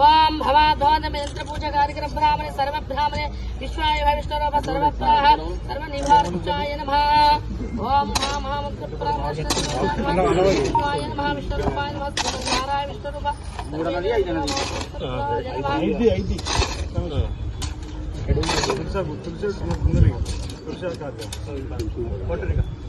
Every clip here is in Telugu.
ओम भवाध्वान महेंद्र पूजा कार्यक्रम ब्राह्मणे सर्व ब्राह्मणे विश्वाय विष्णुरव सर्व प्राह सर्व निवार पूजाय नमः। ओम हाम हाम विश्वाय नमः। विष्णुरूपाय नमः। नारायण विष्णुरूप। ಐದಿ ಐದಿ तुमच्या तुमच्या हाँ। तुमच्या खात्या पटरिका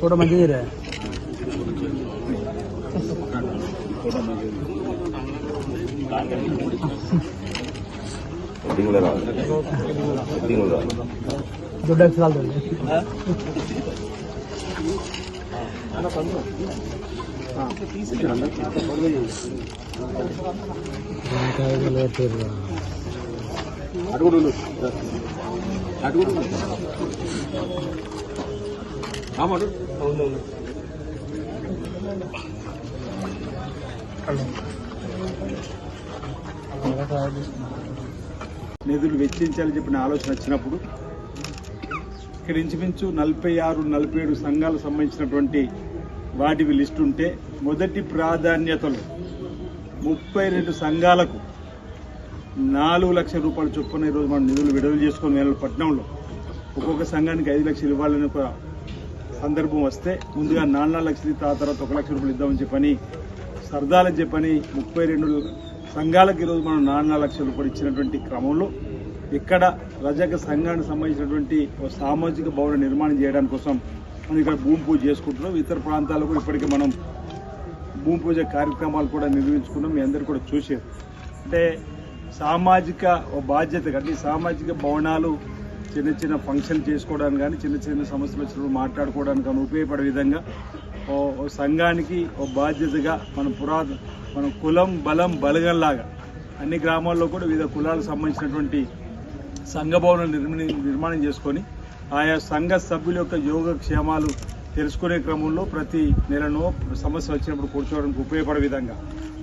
ఫోటో మంచిది రే ఎడ్డింగ్లో రావాలి ఎడ్డింగ్లో రావాలి దొడ్డ అక్షరాలు అటు కూడా ఉండు అటు కూడా ఉండు రామడు నిధులు వెచ్చించాలని చెప్పిన ఆలోచన వచ్చినప్పుడు ఇక్కడ ఇంచుమించు నలభై ఆరు నలభై ఏడు సంఘాలకు సంబంధించినటువంటి వాటివి లిస్ట్ ఉంటే మొదటి ప్రాధాన్యతలు ముప్పై రెండు సంఘాలకు నాలుగు లక్షల రూపాయల చొప్పున ఈరోజు మనం నిధులు విడుదల చేసుకుని వేల పట్టణంలో ఒక్కొక్క సంఘానికి ఐదు లక్షలు ఇవ్వాలని ఒక సందర్భం వస్తే ముందుగా నాలుగు లక్షలు తర్వాత ఒక లక్ష రూపాయలు ఇద్దామని చెప్పని సరదాలని చెప్పని ముప్పై రెండు సంఘాలకు ఈరోజు మనం నాన్న నాలుగు లక్షల రూపాయలు ఇచ్చినటువంటి క్రమంలో ఇక్కడ రజక సంఘానికి సంబంధించినటువంటి ఒక సామాజిక భవన నిర్మాణం చేయడం కోసం మనం ఇక్కడ భూమి పూజ చేసుకుంటున్నాం. ఇతర ప్రాంతాల్లో కూడా మనం భూమి పూజ కార్యక్రమాలు కూడా నిర్వహించుకున్నాం. మీ అందరు కూడా చూసారు అంటే సామాజిక బాధ్యత అంటే సామాజిక భవనాలు చిన్న చిన్న ఫంక్షన్ చేసుకోవడానికి కానీ చిన్న చిన్న సమస్యలు వచ్చినప్పుడు మాట్లాడుకోవడానికి కానీ ఉపయోగపడే విధంగా ఓ ఓ సంఘానికి ఓ బాధ్యతగా మన పురాత మన కులం బలం బలగంలాగా అన్ని గ్రామాల్లో కూడా వివిధ కులాలకు సంబంధించినటువంటి సంఘ భవనం నిర్మి నిర్మాణం చేసుకొని ఆయా సంఘ సభ్యుల యొక్క యోగక్షేమాలు తెలుసుకునే క్రమంలో ప్రతి నెలను సమస్య వచ్చినప్పుడు కూర్చోవడానికి ఉపయోగపడే విధంగా.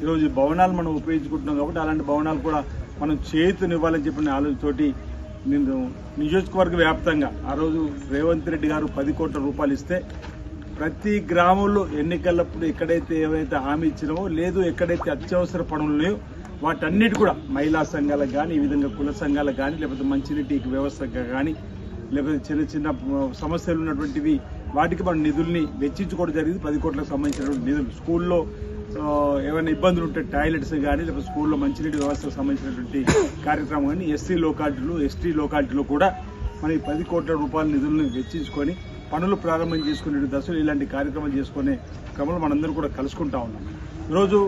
ఈరోజు భవనాలు మనం ఉపయోగించుకుంటున్నాం కాబట్టి అలాంటి భవనాలు కూడా మనం చేతునివ్వాలని చెప్పిన ఆలోచనతోటి నేను నియోజకవర్గ వ్యాప్తంగా ఆ రోజు రేవంత్ రెడ్డి గారు పది కోట్ల రూపాయలు ఇస్తే ప్రతి గ్రామంలో ఎన్నికలప్పుడు ఎక్కడైతే ఏవైతే హామీ ఇచ్చినామో లేదు ఎక్కడైతే అత్యవసర పనులు లేవు వాటన్నిటి కూడా మహిళా సంఘాలకు కానీ ఈ విధంగా కుల సంఘాలకు కానీ లేకపోతే మంచినీటి వ్యవస్థకు కానీ లేకపోతే చిన్న చిన్న సమస్యలు ఉన్నటువంటివి వాటికి మనం నిధుల్ని వెచ్చించుకోవడం జరిగింది. పది కోట్లకు సంబంధించినటువంటి నిధులు. స్కూల్లో ఏమైనా ఇబ్బందులు ఉంటే టాయిలెట్స్ కానీ లేకపోతే స్కూల్లో మంచినీటి వ్యవస్థకు సంబంధించినటువంటి కార్యక్రమం కానీ ఎస్సీ లోకాలిటీలు ఎస్టీ లోకాలిటీలో కూడా మనకి ఈ పది కోట్ల రూపాయల నిధులను వెచ్చించుకొని పనులు ప్రారంభం చేసుకునే దశలు ఇలాంటి కార్యక్రమాలు చేసుకునే క్రమంలో మనందరం కూడా కలుసుకుంటా ఉన్నాం. ఈరోజు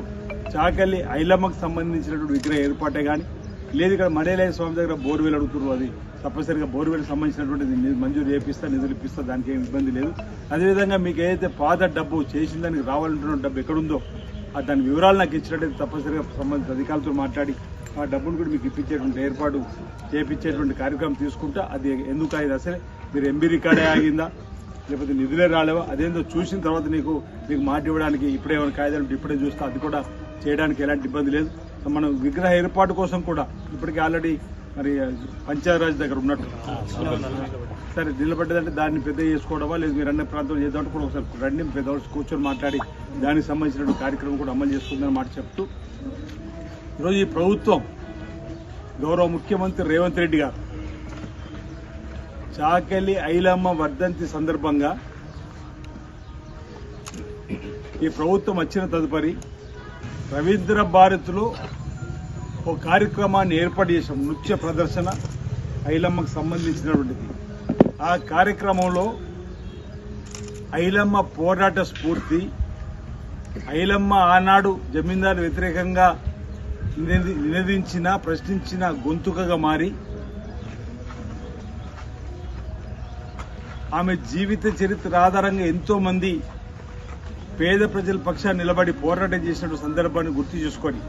చాకల్లి ఐలమ్మకు సంబంధించినటువంటి విగ్రహ ఏర్పాటే కానీ లేదు ఇక్కడ మడేలయ స్వామి దగ్గర బోర్వెల్ అడుగుతున్నారు అది. తప్పనిసరిగా బోర్వెల్ సంబంధించినటువంటి మంజూరు చేపిస్తా నిధులు ఇప్పిస్తా దానికి ఏమి ఇబ్బంది లేదు. అదేవిధంగా మీకు ఏదైతే పాత డబ్బు చేసిన దానికి రావాలంటున్న డబ్బు ఎక్కడుందో ఆ దాని వివరాలు నాకు ఇచ్చినట్టయితే తప్పనిసరిగా సంబంధిత అధికారులతో మాట్లాడి ఆ డబ్బును కూడా మీకు ఇప్పించేటువంటి ఏర్పాటు చేపించేటువంటి కార్యక్రమం తీసుకుంటా అది ఎందుకు అయింది అసలు మీరు ఎంబీ రికార్డే ఆగిందా లేకపోతే నిధులే రాలేవా? అదేందో చూసిన తర్వాత నీకు నీకు మాట ఇవ్వడానికి ఇప్పుడే ఏమైనా కాయదాలు ఇప్పుడే చూస్తే. అది కూడా చేయడానికి ఎలాంటి ఇబ్బంది లేదు. మనం విగ్రహ ఏర్పాటు కోసం కూడా ఇప్పటికే ఆల్రెడీ మరి పంచాయతీరాజ్ దగ్గర ఉన్నట్టు. సరే నిలబడ్డదంటే దాన్ని పెద్ద చేసుకోవడమా? లేదు మీరు అన్ని ప్రాంతంలో చేద్దాం కూడా ఒకసారి రండి పెద్ద కూర్చొని మాట్లాడి దానికి సంబంధించిన కార్యక్రమం కూడా అమలు చేసుకుందని మాట చెప్తూ. ఈరోజు ఈ ప్రభుత్వం గౌరవ ముఖ్యమంత్రి రేవంత్ రెడ్డి గారు చాకలి ఐలమ్మ వర్ధంతి సందర్భంగా ఈ ప్రభుత్వం వచ్చిన తదుపరి రవీంద్ర భారత్లో ఒక కార్యక్రమాన్ని ఏర్పాటు చేసాం నృత్య ప్రదర్శన ఐలమ్మకు సంబంధించినటువంటిది. ఆ కార్యక్రమంలో ఐలమ్మ పోరాట స్ఫూర్తి ఐలమ్మ ఆనాడు జమీందారు వ్యతిరేకంగా నినదించిన ప్రశ్నించిన గొంతుకగా మారి ఆమె జీవిత చరిత్ర ఆధారంగా ఎంతో మంది పేద ప్రజల పక్షాన్ని నిలబడి పోరాటం చేసిన సందర్భాన్ని గుర్తు చేసుకొని